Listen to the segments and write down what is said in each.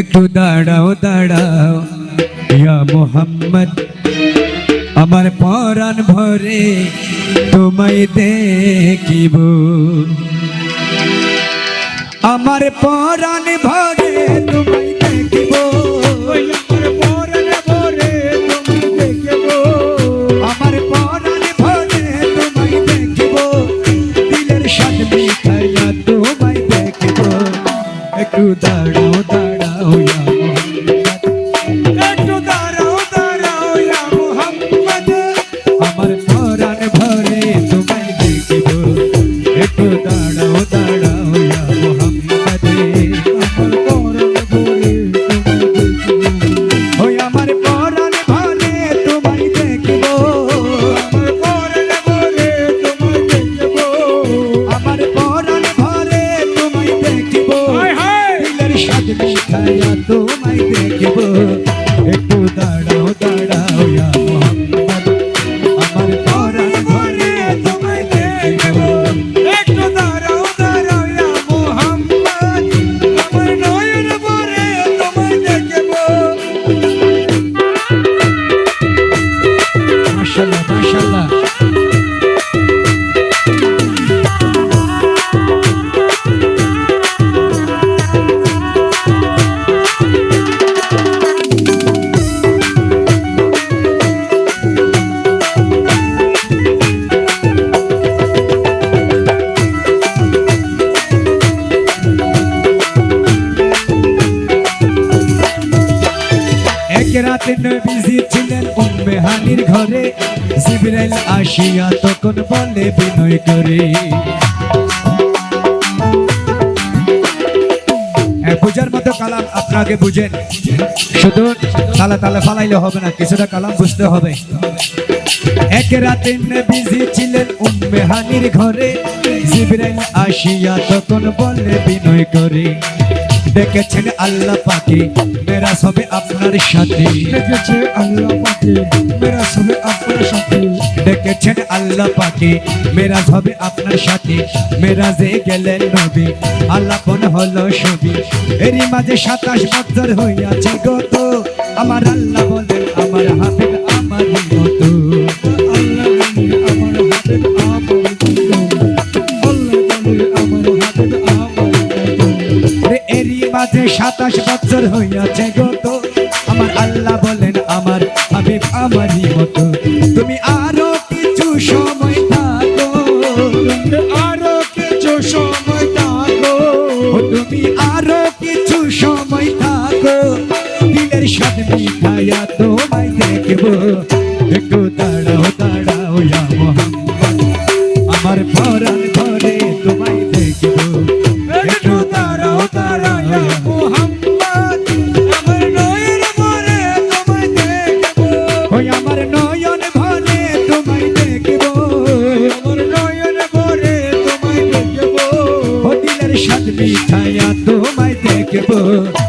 একটু দাঁড়াও দাঁড়াও। ইয়া মোহাম্মদ আমার পরাণ ভরে তোমায় দেখিব। আমার পরাণ ভরে তোমায় নবীজি ঘরে। জিবরাইল আসিয়া তখন বলে, বিনয় করে। বুঝার মতো কালাম আপনাকে বুঝেন। শুধু তালা তালা ফালাইলে হবে না, কিছুটা কালাম বুঝতে হবে। এক রাতে নবীজি ছিলেন উম্মে হানির ঘরে। জিবরাইল আসিয়া তখন বলে, বিনয় করে। দেখেছেন আল্লাহ পাখি মেরা সবে আপনার সাথে। দেখেছে আল্লাহ পাকে মেরা সবে আপনার সাথে। দেখেছেন আল্লাহ পাকে মেরাজ হবে আপনার সাথে। মেরাজে গেলেন নবী আল্লাপন হলো সবি এরই মাঝে সাতাশ বছর হইয়াছে গত আমার আল্লাহ মাঝে সাতাশ বছর হইয়াছে গত আমার আল্লাহ বলেন, আমার হাবিব আমারই মতো। তুমি আরও কিছু সময় থাকো। আরও কিছু সময় থাকো। তুমি আরও কিছু সময় থাকো। দিলের স্বাদ মিঠাইয়া তোমায় দেখব। একটু দাঁড়াও Oh.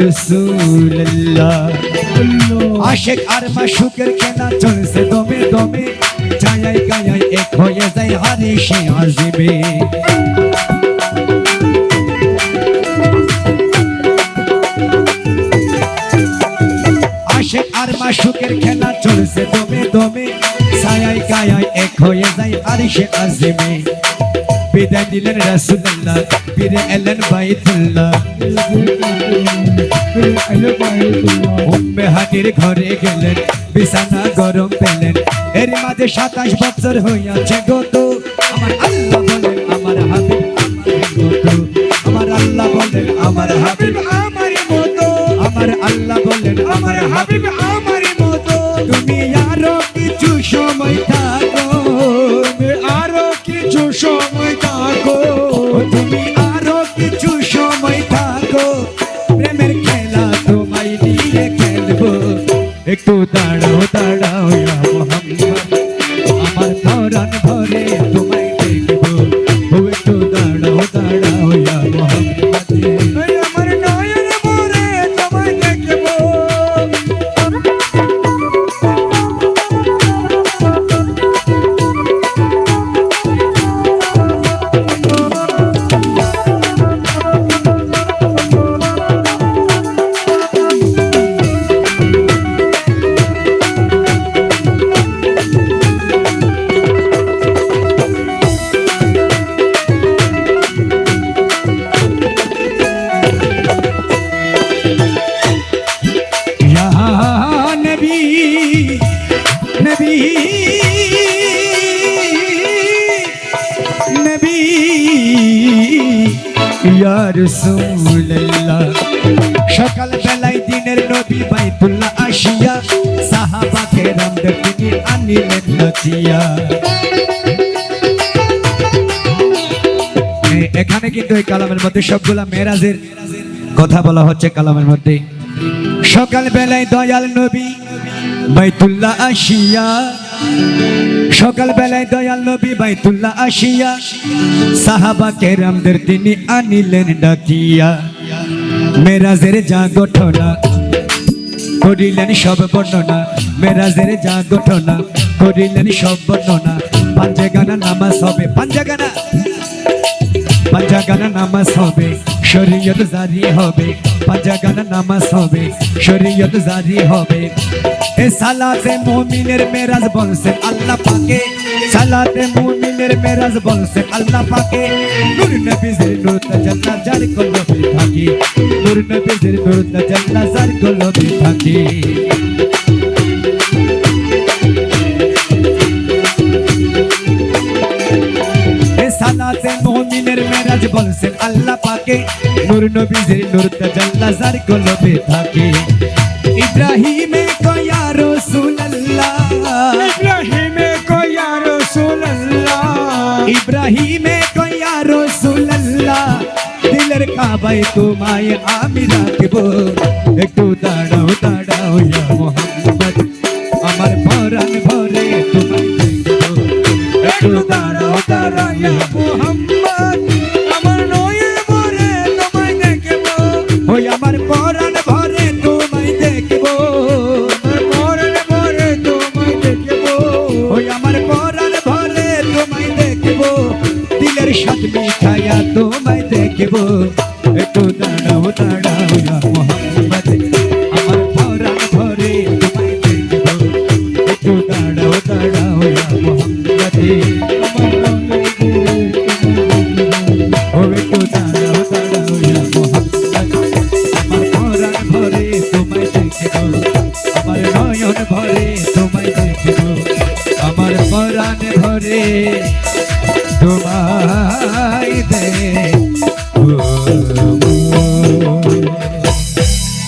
ইয়া রাসূলুল্লাহ আশেক আর মাশুকের কেনা চলছে দমে দমে ছায়াই গায়াই এক হয়ে যায় হারিসে আজিমে আশেক আর মাশুকের খেলা চলছে দমে দমে ছায়াই গায়াই এক হয়ে যায় হারিসে আজিমে বিদায় দিলেন রাসূলুল্লাহ ফিরে এলেন বাইতুল্লাহ উম্মে ঘরে গেলেন, বিছানা গরম পেলেন। এর মাঝে সাতাশ বছর হইয়াছে গত আমার আল্লাহ বলেন, আমার হাবিব আমার আল্লাহ বলেন, আমার হাবিব আমার মতো। আমার আল্লাহ বলেন, আমার হাবিব আমার মতো। তুমি আরও কিছু সময় থাকো, আরও কিছু সময় নবী আসিয়া সাহাবা কেরামদের তিনি আনিলেন নচিয়া এখানে কিন্তু এই কালামের মধ্যে সবগুলা মেরাজের কথা বলা হচ্ছে কালামের মধ্যে। সকাল বেলায় দয়াল নবী বাইতুল্লাহ আসিয়া সকাল বেলায় দয়াল নবী বাইতুল্লাহ আসিয়া সাহাবা কেরামদের তিনি আনিলেন ডাকিয়া। মেরাজের যা গঠনা করিলেন সব বর্ণনা, মেরাজের যা গঠনা করিলেন সব বর্ণনা। পাঞ্জে গানা নামাজ হবে পাঞ্জা গানা পাঞ্জা গানা নামাজ হবে, শরীয়ত জারি হবে। পাঞ্জা গানা নামাজ হবে, শরীয়ত জারি হবে। এ সালাতে মুমিনের মেরাজ বলছেন আল্লাহ পাকে। সালাতে মুমিনের মেরাজ বলছেন আল্লাহ পাকে। নূর নবীজির নূর তাজাল্লা জারি কলবে থাকি। নূর নবীজির নূর তাজাল্লা জারি কলবে থাকি এ সালাতে মুমিনের মেরাজ বলছেন আল্লাহ পাকে নূর নবীজির নূর তাজাল্লা জারি কলবে থাকে ইব্রাহিমে কয়া রাসূলুল্লাহ। ইব্রাহিমে কয়া রাসূলুল্লাহ। ইব্রাহিমে কয়া রাসূলুল্লাহ। দিলের কাবায় তোমায় আমি রাখব। একটু দাঁড়াও দাঁড়াও মোহাম্মদ, আমার পরাণ ভরে তোমায় একটু দাঁড়াও দাঁড়াও ইয়া মুহাম্মদ। একটু দাঁড়াও দাঁড়াও ইয়া